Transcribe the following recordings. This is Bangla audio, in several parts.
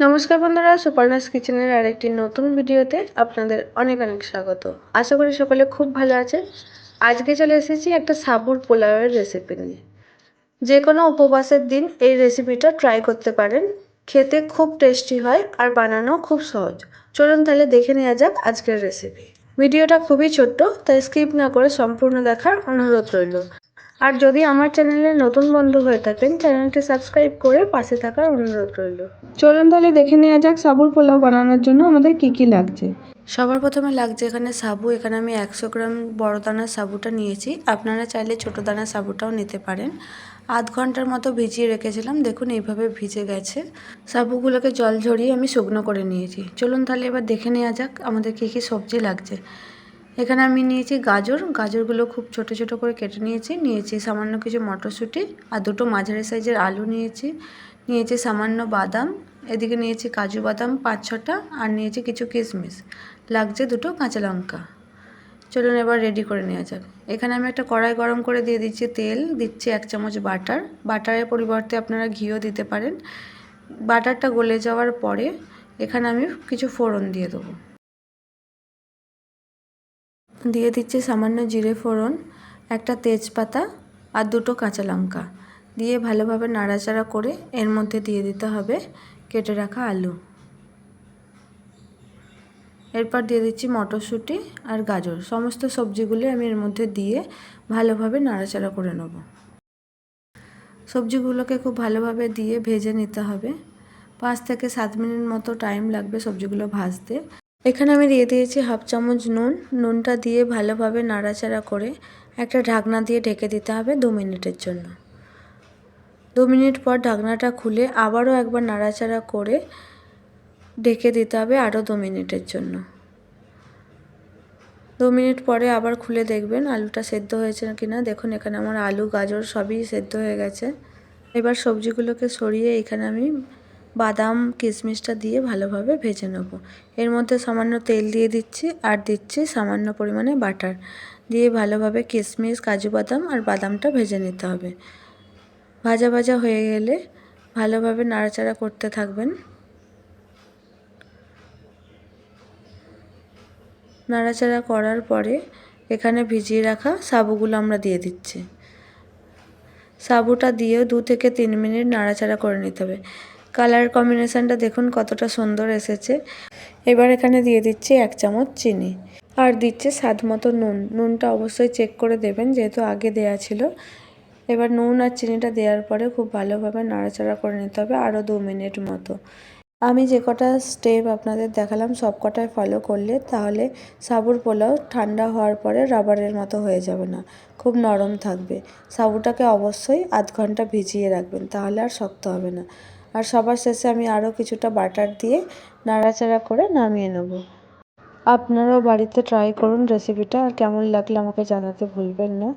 নমস্কার বন্ধুরা সুপারনাস কিচেনের আরেকটি নতুন ভিডিওতে আপনাদের অনেক অনেক স্বাগত। আশা করি সকলে খুব ভালো আছে আজকে চলে এসেছি একটা সাবুর পোলাওয়ের রেসিপি নিয়ে। যে কোনো উপবাসের দিন এই রেসিপিটা ট্রাই করতে পারেন। খেতে খুব টেস্টি হয় আর বানানো খুব সহজ। চলুন তাহলে দেখে নেওয়া যাক আজকের রেসিপি ভিডিওটা খুবই ছোট্ট, তাই স্কিপ না করে সম্পূর্ণ দেখার অনুরোধ রইল। আর যদি আমার চ্যানেলে নতুন বন্ধু হয়ে থাকেন চ্যানেলটি সাবস্ক্রাইব করে পাশে থাকার অনুরোধ রইল। চলুন তাহলে দেখে নেওয়া যাক সাবুর পোলাও বানানোর জন্য আমাদের কি কি লাগছে। সবার প্রথমে লাগছে এখানে সাবু। এখানে আমি একশো গ্রাম বড় দানার সাবুটা নিয়েছি। আপনারা চাইলে ছোটো দানার সাবুটাও নিতে পারেন। আধ ঘণ্টার মতো ভিজিয়ে রেখেছিলাম। দেখুন এইভাবে ভিজে গেছে। সাবুগুলোকে জল ঝরিয়ে আমি শুকনো করে নিয়েছি। চলুন তাহলে এবার দেখে নেওয়া যাক আমাদের কী কী সবজি লাগছে। এখানে আমি নিয়েছি গাজর। গাজরগুলো খুব ছোট ছোট করে কেটে নিয়েছি। নিয়েছি সামান্য কিছু মটরশুঁটি আর দুটো মাঝারি সাইজের আলু নিয়েছি। নিয়েছি সামান্য বাদাম। এদিকে নিয়েছি কাজু বাদাম পাঁচ ছটা আর নিয়েছি কিছু কিশমিশ। লাগছে দুটো কাঁচা লঙ্কা। চলুন এবার রেডি করে নেওয়া যাক। এখানে আমি একটা কড়াই গরম করে দিয়ে দিচ্ছি তেল। দিচ্ছি এক চামচ বাটার। বাটারের পরিবর্তে আপনারা ঘিও দিতে পারেন। বাটারটা গলে যাওয়ার পরে এখানে আমি কিছু ফোড়ন দিয়ে দেবো। দিয়ে দিচ্ছি সামান্য জিরে ফোড়ন, একটা তেজপাতা আর দুটো কাঁচা লঙ্কা। দিয়ে ভালোভাবে নাড়াচাড়া করে এর মধ্যে দিয়ে দিতে হবে কেটে রাখা আলু। এরপর দিয়ে দিচ্ছি মটরশুঁটি আর গাজর। সমস্ত সবজিগুলি আমি এর মধ্যে দিয়ে ভালোভাবে নাড়াচাড়া করে নেব। সবজিগুলোকে খুব ভালোভাবে দিয়ে ভেজে নিতে হবে। পাঁচ থেকে সাত মিনিট মতো টাইম লাগবে সবজিগুলো ভাজতে। এখানে আমি দিয়ে দিয়েছি হাফ চামচ নুন। নুনটা দিয়ে ভালোভাবে নাড়াচাড়া করে একটা ঢাকনা দিয়ে ঢেকে দিতে হবে দু মিনিটের জন্য। দু মিনিট পর ঢাকনাটা খুলে আবারও একবার নাড়াচাড়া করে ঢেকে দিতে হবে আরও দু মিনিটের জন্য। দু মিনিট পরে আবার খুলে দেখবেন আলুটা সেদ্ধ হয়েছে কি না দেখুন এখানে আমার আলু, গাজর সবই সেদ্ধ হয়ে গেছে। এবার সবজিগুলোকে সরিয়ে এখানে আমি বাদাম, কিশমিশটা দিয়ে ভালোভাবে ভেজে নেব। এর মধ্যে সামান্য তেল দিয়ে দিচ্ছি আর দিচ্ছি সামান্য পরিমাণে বাটার। দিয়ে ভালোভাবে কিশমিশ, কাজু বাদাম আর বাদামটা ভেজে নিতে হবে। ভাজা ভাজা হয়ে গেলে ভালোভাবে নাড়াচাড়া করতে থাকবেন। নাড়াচাড়া করার পরে এখানে ভিজিয়ে রাখা সাবুগুলো আমরা দিয়ে দিচ্ছি। সাবুটা দিয়েও দু থেকে তিন মিনিট নাড়াচাড়া করে নিতে হবে। কালার কম্বিনেশানটা দেখুন কতটা সুন্দর এসেছে। এবার এখানে দিয়ে দিচ্ছি এক চামচ চিনি। আর দিচ্ছে স্বাদ মতো নুন। নুনটা অবশ্যই চেক করে দেবেন যেহেতু আগে দেয়া ছিল। এবার নুন আর চিনিটা দেওয়ার পরে খুব ভালোভাবে নাড়াচাড়া করে নিতে হবে আরও দু মিনিট মতো। আমি যে কটা স্টেপ আপনাদের দেখালাম সব কটায় ফলো করলে তাহলে সাবুর পোলাও ঠান্ডা হওয়ার পরে রাবারের মতো হয়ে যাবে না। খুব নরম থাকবে। সাবুটাকে অবশ্যই আধ ঘণ্টা ভিজিয়ে রাখবেন, তাহলে আর শক্ত হবে না। আর সবার শেষে আমি আরও কিছুটা বাটার দিয়ে নাড়াচাড়া করে নামিয়ে নেব। আপনারাও বাড়িতে ট্রাই করুন রেসিপিটা আর কেমন লাগলে আমাকে জানাতে ভুলবেন না।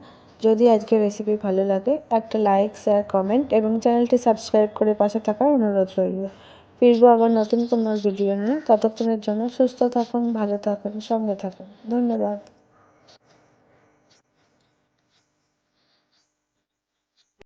যদি আজকে রেসিপি ভালো লাগে, একটা লাইক শেয়ার কমেন্ট এবং চ্যানেলটি সাবস্ক্রাইব করে পাশে থাকার অনুরোধ রইল। ফিরবো আবার নতুন কোনো ভিডিও নিয়ে। ততক্ষণের জন্য সুস্থ থাকুন, ভালো থাকুন, সঙ্গে থাকুন। ধন্যবাদ।